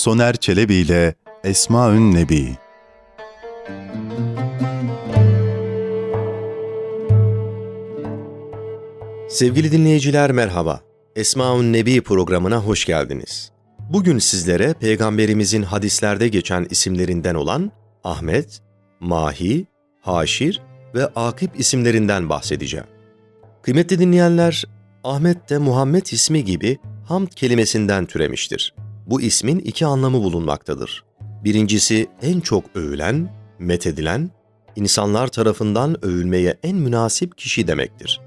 Soner Çelebi ile Esmaün Nebi Sevgili dinleyiciler merhaba. Esmaun Nebi programına hoş geldiniz. Bugün sizlere peygamberimizin hadislerde geçen isimlerinden olan Ahmet, Mahi, Haşir ve Akip isimlerinden bahsedeceğim. Kıymetli dinleyenler, Ahmet de Muhammed ismi gibi hamd kelimesinden türemiştir. Bu ismin iki anlamı bulunmaktadır. Birincisi en çok övülen, methedilen, insanlar tarafından övülmeye en münasip kişi demektir.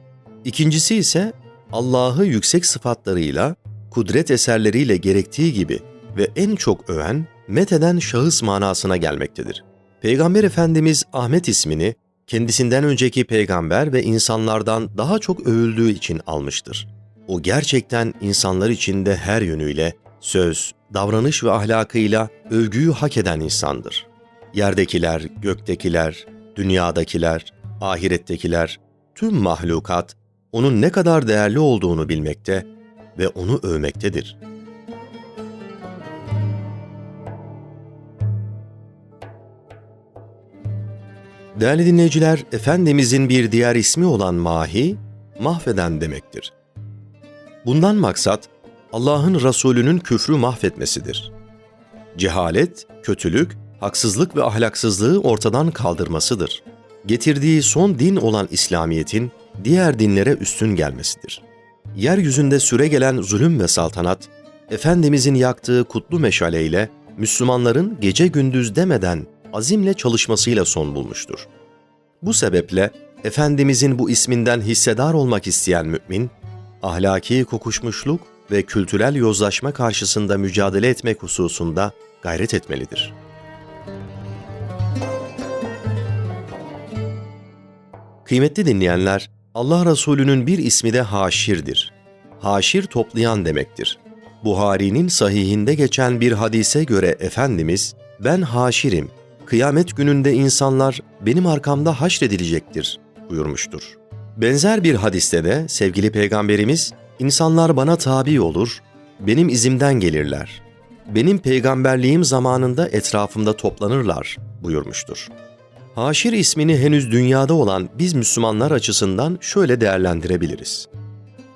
İkincisi ise Allah'ı yüksek sıfatlarıyla, kudret eserleriyle gerektiği gibi ve en çok öven, metheden şahıs manasına gelmektedir. Peygamber Efendimiz Ahmet ismini kendisinden önceki peygamber ve insanlardan daha çok övüldüğü için almıştır. O gerçekten insanlar içinde her yönüyle söz, davranış ve ahlakıyla övgüyü hak eden insandır. Yerdekiler, göktekiler, dünyadakiler, ahirettekiler, tüm mahlukat onun ne kadar değerli olduğunu bilmekte ve onu övmektedir. Değerli dinleyiciler, Efendimizin bir diğer ismi olan Mahi, mahveden demektir. Bundan maksat, Allah'ın Resulünün küfrü mahvetmesidir. Cehalet, kötülük, haksızlık ve ahlaksızlığı ortadan kaldırmasıdır. Getirdiği son din olan İslamiyet'in diğer dinlere üstün gelmesidir. Yeryüzünde süre gelen zulüm ve saltanat, Efendimizin yaktığı kutlu meşaleyle Müslümanların gece gündüz demeden azimle çalışmasıyla son bulmuştur. Bu sebeple Efendimizin bu isminden hissedar olmak isteyen mümin, ahlaki kokuşmuşluk ve kültürel yozlaşma karşısında mücadele etmek hususunda gayret etmelidir. Kıymetli dinleyenler, Allah Resulü'nün bir ismi de Haşir'dir. Haşir toplayan demektir. Buhari'nin sahihinde geçen bir hadise göre Efendimiz, ben haşirim, kıyamet gününde insanlar benim arkamda haşredilecektir buyurmuştur. Benzer bir hadiste de sevgili Peygamberimiz, insanlar bana tabi olur, benim izimden gelirler. Benim peygamberliğim zamanında etrafımda toplanırlar buyurmuştur. Haşir ismini henüz dünyada olan biz Müslümanlar açısından şöyle değerlendirebiliriz.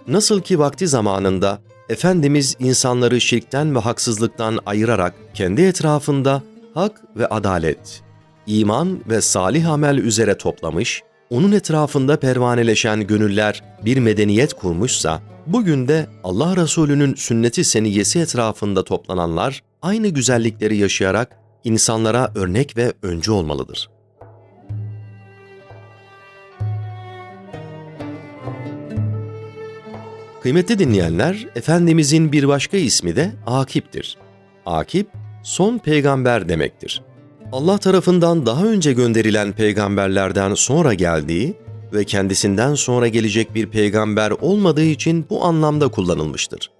Nasıl ki vakti zamanında Efendimiz insanları şirkten ve haksızlıktan ayırarak kendi etrafında hak ve adalet, iman ve salih amel üzere toplamış, onun etrafında pervaneleşen gönüller bir medeniyet kurmuşsa, bugün de Allah Resulü'nün sünneti seniyesi etrafında toplananlar aynı güzellikleri yaşayarak insanlara örnek ve öncü olmalıdır.'' Kıymetli dinleyenler, Efendimizin bir başka ismi de Akip'tir. Akip, son peygamber demektir. Allah tarafından daha önce gönderilen peygamberlerden sonra geldiği ve kendisinden sonra gelecek bir peygamber olmadığı için bu anlamda kullanılmıştır.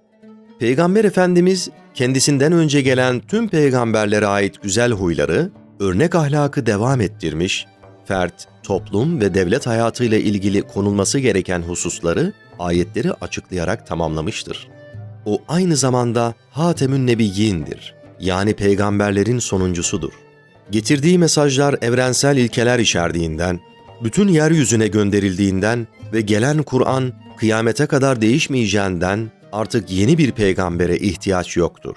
Peygamber Efendimiz kendisinden önce gelen tüm peygamberlere ait güzel huyları, örnek ahlakı devam ettirmiş, fert, toplum ve devlet hayatıyla ilgili konulması gereken hususları ayetleri açıklayarak tamamlamıştır. O aynı zamanda Hatemün Nebiyyin'dir. Yani peygamberlerin sonuncusudur. Getirdiği mesajlar evrensel ilkeler içerdiğinden, bütün yeryüzüne gönderildiğinden ve gelen Kur'an kıyamete kadar değişmeyeceğinden artık yeni bir peygambere ihtiyaç yoktur.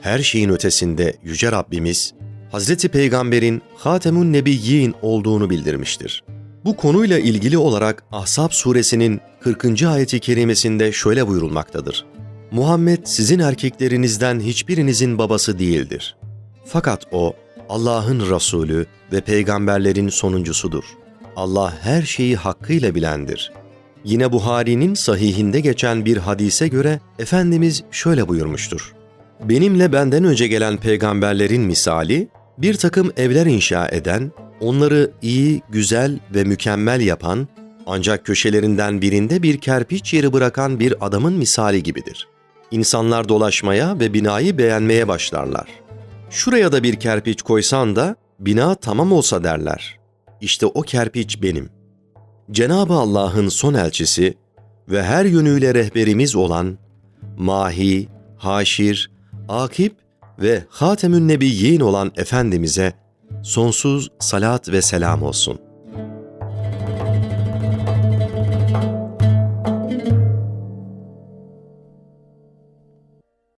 Her şeyin ötesinde Yüce Rabbimiz, Hazreti Peygamber'in Hatemun Nebiyyin olduğunu bildirmiştir. Bu konuyla ilgili olarak Ahzab suresinin 40. ayeti kerimesinde şöyle buyurulmaktadır. Muhammed sizin erkeklerinizden hiçbirinizin babası değildir. Fakat o Allah'ın Resulü ve peygamberlerin sonuncusudur. Allah her şeyi hakkıyla bilendir. Yine Buhari'nin sahihinde geçen bir hadise göre Efendimiz şöyle buyurmuştur. Benimle benden önce gelen peygamberlerin misali, bir takım evler inşa eden, onları iyi, güzel ve mükemmel yapan, ancak köşelerinden birinde bir kerpiç yeri bırakan bir adamın misali gibidir. İnsanlar dolaşmaya ve binayı beğenmeye başlarlar. Şuraya da bir kerpiç koysan da bina tamam olsa derler. İşte o kerpiç benim. Cenab-ı Allah'ın son elçisi ve her yönüyle rehberimiz olan Mahi, Haşir, Akip ve Hatemün Nebiyyin olan Efendimiz'e sonsuz salat ve selam olsun.''